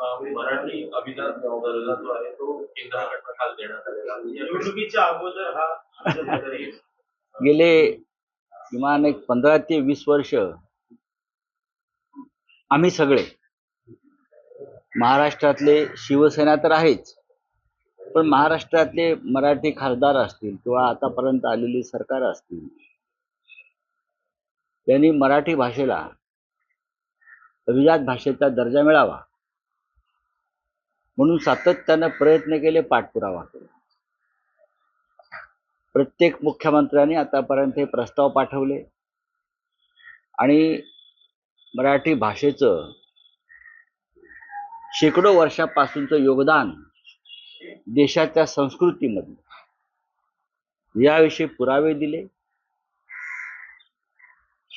मराठी अभिजात दर्जा जो आहे तो केंद्राकडनं काल देण्यात आलेला निवडणुकीच्या अगोदर हा गेले किमान एक पंधरा ते वीस वर्ष आम्ही सगळे महाराष्ट्रातले शिवसेना तर आहेच पण महाराष्ट्रातले मराठी खासदार असतील किंवा आतापर्यंत आलेली सरकार असतील त्यांनी मराठी भाषेला अभिजात भाषेचा दर्जा मिळावा. म्हणून सातत्यानं प्रयत्न केले पाठपुरावा केला. प्रत्येक मुख्यमंत्र्यांनी आतापर्यंत हे प्रस्ताव पाठवले. आणि मराठी भाषेचं शेकडो वर्षापासूनचं योगदान देशाच्या संस्कृतीमध्ये याविषयी पुरावे दिले.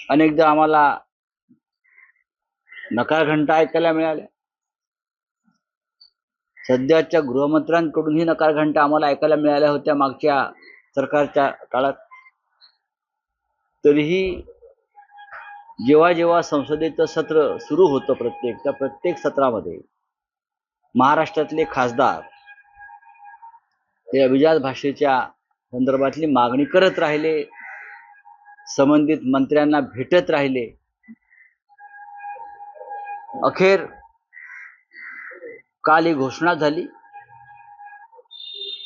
अनेकदा आम्हाला नकार घंटा ऐकायला मिळाल्या. सध्याच्या गृहमंत्र्यांकडूनही नकारघंटा आम्हाला ऐकायला मिळाल्या होत्या मागच्या सरकारच्या काळात. तरीही जेव्हा जेव्हा संसदेचं सत्र सुरू होतं प्रत्येक त्या प्रत्येक सत्रामध्ये महाराष्ट्रातले खासदार ते अभिजात भाषेच्या संदर्भातली मागणी करत राहिले संबंधित मंत्र्यांना भेटत राहिले. अखेर काल ही घोषणा झाली.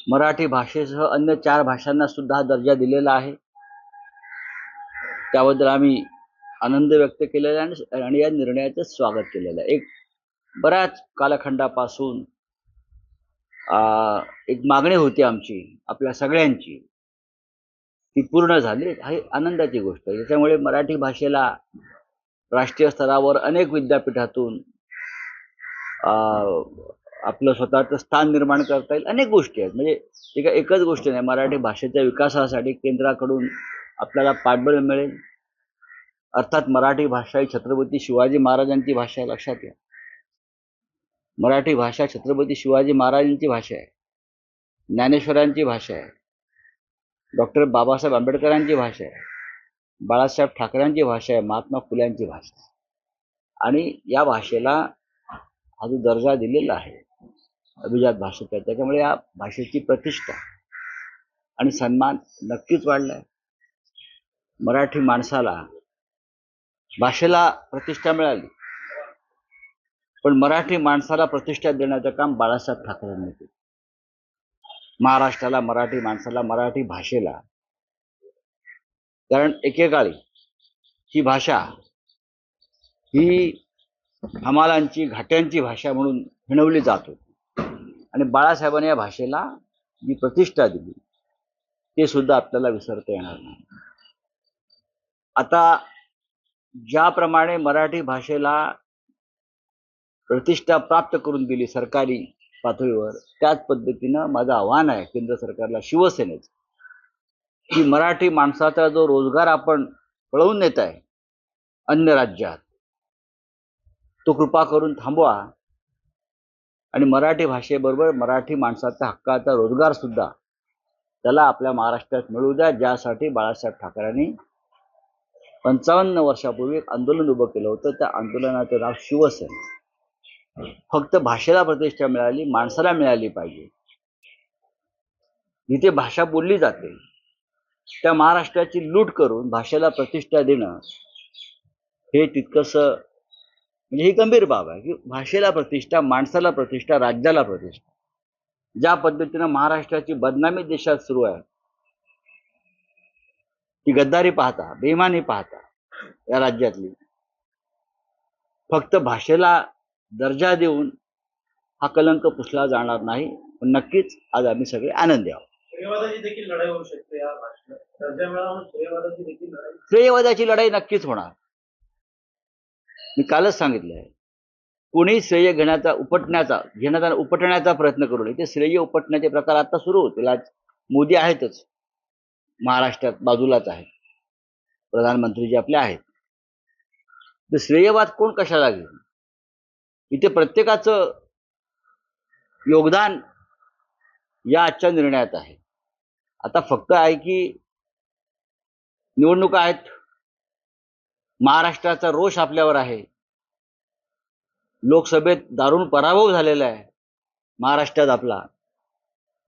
मराठी भाषेसह अन्य चार भाषांना सुद्धा हा दर्जा दिलेला आहे. त्याबद्दल आम्ही आनंद व्यक्त केलेला आहे आणि- आणि या निर्णयाचं स्वागत केलेलं आहे. एक बऱ्याच कालखंडापासून एक मागणी होती आमची आपल्या सगळ्यांची. ती पूर्ण झाली. ही आनंदाची गोष्ट आहे. त्याच्यामुळे मराठी भाषेला राष्ट्रीय स्तरावर अनेक विद्यापीठातून आपलं स्वतःचं स्थान निर्माण करता येईल. अनेक गोष्टी आहेत. म्हणजे ते काय एकच गोष्ट नाही मराठी भाषेच्या विकासासाठी केंद्राकडून आपल्याला पाठबळ मिळेल. अर्थात मराठी भाषा ही छत्रपती शिवाजी महाराजांची भाषा आहे लक्षात घ्या. मराठी भाषा छत्रपती शिवाजी महाराजांची भाषा आहे. ज्ञानेश्वरांची भाषा आहे. डॉक्टर बाबासाहेब आंबेडकरांची भाषा आहे. बाळासाहेब ठाकरेंची भाषा आहे. महात्मा फुल्यांची भाषा आहे. आणि या भाषेला हा जो दर्जा दिलेला आहे अभिजात भाषेचा त्याच्यामुळे या भाषेची प्रतिष्ठा आणि सन्मान नक्कीच वाढला आहे मराठी माणसाला भाषेला प्रतिष्ठा मिळाली पण मराठी माणसाला प्रतिष्ठा देण्याचं काम बाळासाहेब ठाकरेंनी केलं. महाराष्ट्राला मराठी माणसाला मराठी भाषेला. कारण एकेकाळी ही भाषा ही हमालांची घाट्यांची भाषा म्हणून हिणवली जात होती. आणि बाळासाहेबांनी या भाषेला जी प्रतिष्ठा दिली ते सुद्धा आपल्याला विसरता येणार नाही. आता ज्याप्रमाणे मराठी भाषेला प्रतिष्ठा प्राप्त करून दिली सरकारी पातळीवर त्याच पद्धतीनं माझं आव्हान आहे केंद्र सरकारला शिवसेनेचं की मराठी माणसाचा जो रोजगार आपण पळवून नेत आहे अन्य राज्यात तो कृपा करून थांबवा. आणि मराठी भाषेबरोबर मराठी माणसाचा हक्काचा रोजगार सुद्धा त्याला आपल्या महाराष्ट्रात मिळू द्या ज्यासाठी बाळासाहेब ठाकरेंनी पंचावन्न वर्षापूर्वी एक आंदोलन उभं केलं होतं. त्या आंदोलनाचं नाव शिवसेना. फक्त भाषेला प्रतिष्ठा मिळाली माणसाला मिळाली पाहिजे. जिथे भाषा बोलली जाते त्या महाराष्ट्राची लूट करून भाषेला प्रतिष्ठा देणं हे तितकंसं म्हणजे ही गंभीर बाब आहे की भाषेला प्रतिष्ठा माणसाला प्रतिष्ठा राज्याला प्रतिष्ठा. ज्या पद्धतीनं महाराष्ट्राची बदनामी देशात सुरू आहे ती गद्दारी पाहता बेमानी पाहता या राज्यातली फक्त भाषेला दर्जा देऊन हा कलंक पुसला जाणार नाही पण नक्कीच आज आम्ही सगळे आनंदी आहोत. श्रेयवादाची देखील लढाई होऊ शकते या भाषेला दर्जा मिळावा श्रेयवादाची देखील लढाई श्रेयवादाची लढाई नक्कीच होणार मी कालच सांगितलं आहे. कोणी श्रेय घेण्याचा उपटण्याचा घेण्याचा उपटण्याचा प्रयत्न करू नये. ते श्रेय उपटण्याचे प्रकार आता सुरू होतील. आज मोदी आहेतच. महाराष्ट्रात बाजूलाच आहेत. प्रधानमंत्री जे आपले आहेत. तर श्रेयवाद कोण कशाला घेईल? इथे प्रत्येकाचं योगदान या आजच्या निर्णयात आहे. आता फक्त आहे की निवडणुका आहेत. महाराष्ट्राचा रोष आपल्यावर आहे. लोकसभेत दारुण पराभव झालेला आहे. महाराष्ट्रात आपला.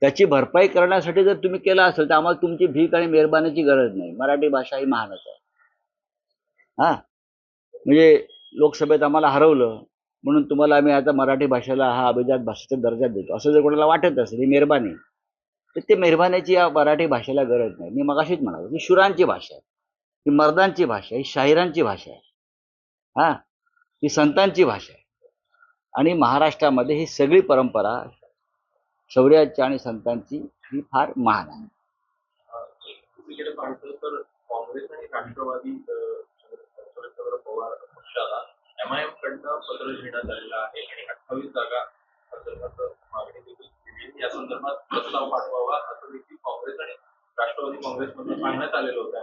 त्याची भरपाई करण्यासाठी जर तुम्ही केला असेल तर आम्हाला तुमची भीक आणि मेहरबानीची गरज नाही. मराठी भाषा ही महानच आहे. हा? म्हणजे लोकसभेत आम्हाला हरवलं म्हणून तुम्हाला आम्ही आता मराठी भाषेला हा अभिजात भाषेचा दर्जा देतो. असं जर कोणाला वाटत असेल ही मेहरबानी तर ते मेहरबानीची या मराठी भाषेला गरज नाही. मी मगाशीच म्हणालो की शुरांची भाषा आहे. ही मर्दांची भाषा आहे ही शाहिरांची भाषा आहे. हा? ही संतांची भाषा आहे. आणि महाराष्ट्रामध्ये ही सगळी परंपरा शौर्याची आणि संतांची ही फार महान आहे. तर काँग्रेस आणि राष्ट्रवादी शरदचंद्र पवार पक्षाला एमआयएम कडनं पत्र आलेलं आहे आणि अठ्ठावीस जागा संदर्भात मागणी देखील केली या संदर्भात प्रस्ताव पाठवावा असं देखील काँग्रेस आणि राष्ट्रवादी काँग्रेसमधून सांगण्यात आलेलं होतं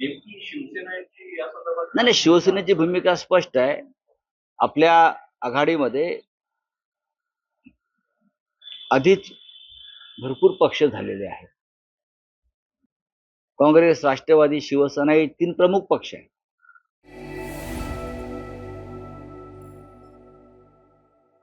नेमकी या संदर्भात नाही नाही शिवसेनेची भूमिका स्पष्ट आहे. आपल्या आघाडीमध्ये आधीच भरपूर पक्ष झालेले आहेत. काँग्रेस राष्ट्रवादी शिवसेना हे तीन प्रमुख पक्ष आहेत.